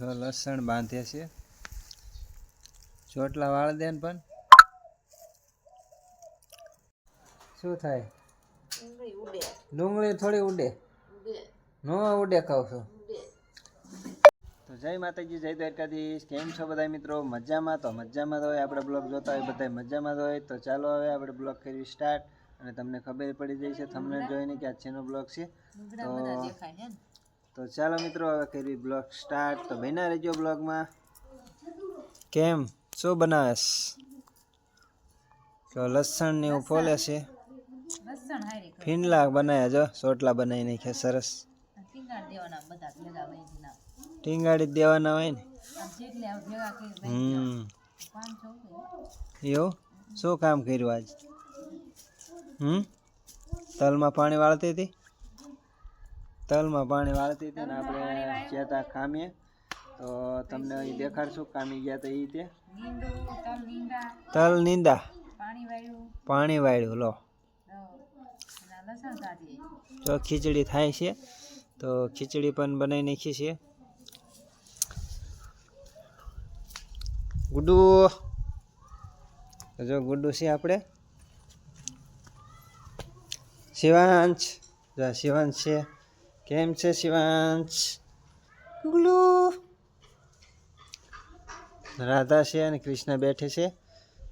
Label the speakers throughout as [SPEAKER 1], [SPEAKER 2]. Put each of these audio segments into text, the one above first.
[SPEAKER 1] જો લસણ બાંધે છે. ચોટલા વાળ દે ને પણ. શું થાય? ડુંગળી થોડી ઉડે. નો ઉડે કહું છું. તો જય માતાજી જય દ્વારકાધીશ. કેમ છો બધા મિત્રો? મજામાં? તો મજામાં તો હોય આપણે બ્લોગ જોતા હોય બધા મજામાં તો હોય. તો ચાલો હવે આપણે બ્લોગ કરી સ્ટાર્ટ અને તમને ખબર પડી જાય છે તમને જોઈને કે આ છેનો બ્લોગ છે. તો તો ચાલો મિત્રો હવે કરી બ્લોગ સ્ટાર્ટ તો બના રહેજો બ્લોગમાં. કેમ? શું બનાવેશ તો લસણ ને એવું ફોલે છે.
[SPEAKER 2] ફીનલા
[SPEAKER 1] ફીંડલા બનાવ્યા જો ચોટલા બનાવી નાખ્યા સરસ.
[SPEAKER 2] ટીંગાડ દેવાના
[SPEAKER 1] હોય ને? હમ. એવું? શું કામ કર્યું આજ? હમ? તલમાં પાણી વાળતી હતી? તલમાં પાણી વાળતી હતી ને આપણે જ્યાં ત્યાં ખામીએ. તો તમને અહીં દેખાડશું કામી ગયા હતા એ
[SPEAKER 2] તે. તલ નીંદા પાણી વાળ્યું.
[SPEAKER 1] લો.
[SPEAKER 2] તો
[SPEAKER 1] ખીચડી થાય છે. તો ખીચડી પણ બનાવી નાખી છે. ગુડુ. જો ગુડુ છે આપણે. શિવાંશ. જો શિવાંશ છે. કેમ છે શિવાંશ? ગુલુ. રાધા છે અને કૃષ્ણ બેઠે છે.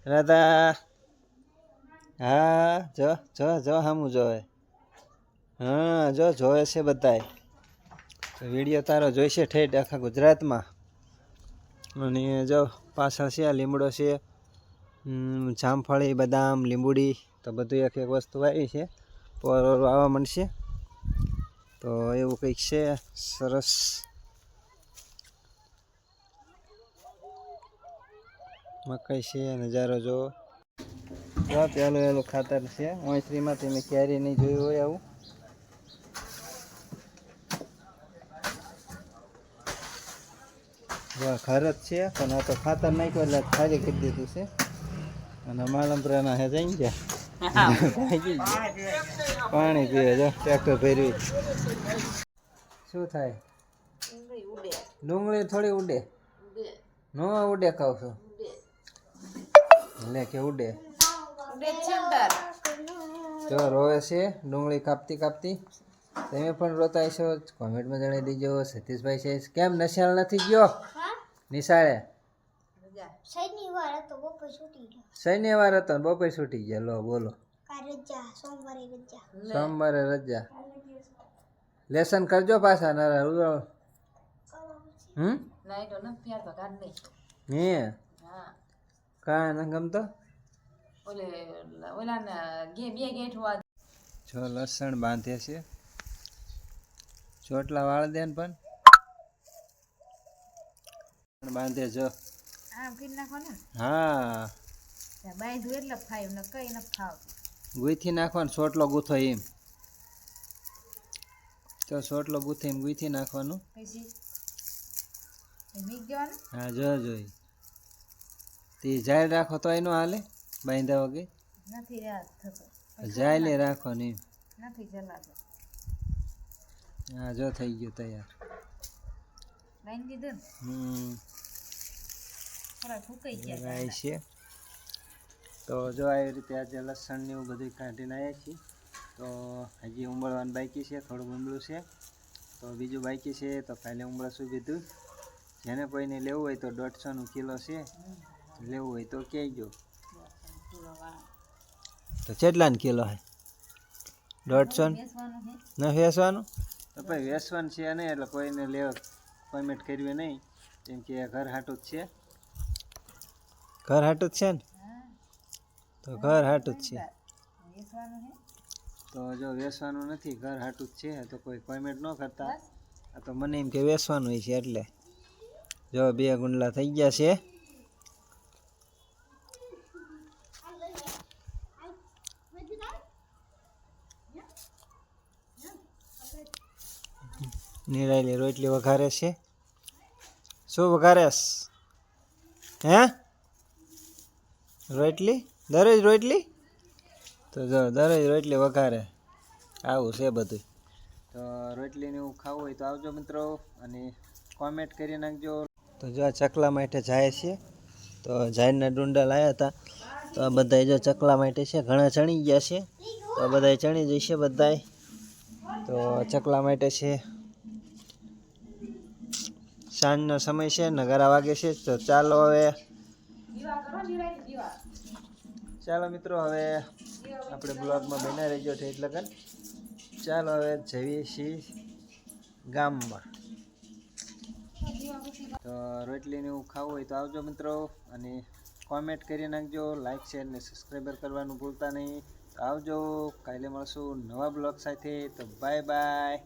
[SPEAKER 1] રાધા. હા જો જો જો હમું જોવે. હા જો જોવે છે બધાય. તો વીડિયો તારો જોઈશે ઠેઠ આખા ગુજરાતમાં. અને જો પાછળ છે આ લીમડો છે. જામફળી બદામ લીંબુડી તો બધું એક એક વસ્તુ આવી છે. પર આવવા માંડશે. તો એવું કંઈક છે, સરસ. મકાઈ છે, નજારો જો પેલું એલું ખાતર છે. ઓઈસરીમાં તમે ક્યારેય નહીં જોયું હોય આવું. ઘર જ છે, પણ આ તો ખાતર નાખ્યું એટલે ખાલી કરી દીધું છે. અને માલમપુરાના હે જઈ ગયા. પાણી પીવે જો ટ્રેક્ટર ફેરવી. શું થાય?
[SPEAKER 2] ડુંગળી
[SPEAKER 1] થોડી ઉડે. ન ઉડે કહું છું. એટલે કે ઉડે.
[SPEAKER 2] તો જ છે
[SPEAKER 1] રોવે છે ડુંગળી કાપતી કાપતી. તમે પણ રોતા હશો કોમેન્ટમાં જણાવી દેજો. સતીશભાઈ છે. કેમ નશાળ નથી ગયો? નિશાળે.
[SPEAKER 2] રજા
[SPEAKER 3] શનિવાર હતો બપોર છૂટી ગયો.
[SPEAKER 1] શનિવાર હતો બપોર છૂટી ગયા. લો બોલો.
[SPEAKER 3] રજા સોમવારે રજા.
[SPEAKER 1] સોમવારે રજા. લેસન કરજો પાછા નારા ઉદળ હમ?
[SPEAKER 2] લાઈટો નથી ત્યાર તો કાઢ નહીં.
[SPEAKER 1] હે?
[SPEAKER 2] હા.
[SPEAKER 1] ન ગમતો?
[SPEAKER 2] ઓલે ઓલા ને ગે બે ગેઠ વા
[SPEAKER 1] જો લસણ બાંધે છે. ચોટલા વાળ દે ને પણ. બાંધે જો.
[SPEAKER 2] આમ કરી નાખો ને
[SPEAKER 1] હા
[SPEAKER 2] એટલે ને કઈ ન
[SPEAKER 1] ગુઈથી નાખવાનો સોટલો ગૂંથો એમ. તો સોટલો એમ ગુઈથી નાખવાનું. હા જો જોઈ તે જાય રાખો તો એનો હાલે બાંધ્યા વગર.
[SPEAKER 2] નથી થતો.
[SPEAKER 1] જાયલે રાખવાની એમ.
[SPEAKER 2] નથી જલાતો.
[SPEAKER 1] હા જો થઈ ગયું તૈયાર.
[SPEAKER 2] બાંધી દીધું
[SPEAKER 1] હમ.
[SPEAKER 2] થોડા ફૂકાઈ ગયા
[SPEAKER 1] છે તો જો આવી રીતે આજે લસણ ને એવું બધું કાઢીને આવ્યા છીએ. તો હજી ઉંબળવાનું બાકી છે થોડું ઉંબળું છે. તો બીજું બાકી છે તો કાલે ઉંબળશું કીધું? જેને કોઈને લેવું હોય તો દોઢસોનું કિલો છે. લેવું હોય તો કહેજો. તો કેટલાનું કિલો હે? દોઢસો
[SPEAKER 2] છે
[SPEAKER 1] ન વેસવાનું? તો ભાઈ વેસવાનું છે નહીં એટલે કોઈને લેવા પેમેન્ટ કરવી નહીં. કેમ કે ઘર હાટું જ છે. ઘર હાટું જ છે ને? તો ઘર હાટું જ છે. તો જો વેસવાનું નથી, ઘર હાટું જ છે. તો કોઈ પેમેન્ટ ન કરતા. આ તો મને એમ કે વેસવાનું છે એટલે. જો બે ગુંડલા થઈ ગયા છે. નિરાયેલી રોટલી વઘારે છે. શું વઘારેશ હે? રોટલી? દરરોજ રોટલી? તો જો દરરોજ રોટલી વઘારે. આવું છે બધું તો રોટલીને એવું ખાવું હોય તો આવજો મિત્રો, અને કોમેન્ટ કરી નાખજો. તો જો આ ચકલા માટે જાય છે. તો જાહેરના ડુંડા લાવ્યા હતા. તો આ બધા જો ચકલા માટે છે, ઘણા ચણી ગયા છે. તો આ બધા ચણી જશે બધાય. તો ચકલા માટે છે. સાંજનો સમય છે, નગારા વાગે છે, તો ચાલો હવે ચાલો મિત્રો, હવે આપણે બ્લોગમાં બન્યા રહેજો છે એટલે ચાલો હવે જઈએ છીએ ગામમાં તો રોટલીને એવું ખાવું હોય તો આવજો મિત્રો, અને કોમેન્ટ કરી નાખજો લાઇક શેર ને સબસ્ક્રાઈબર કરવાનું ભૂલતા નહીં. તો આવજો, કાલે મળશું નવા બ્લોગ સાથે. તો બાય બાય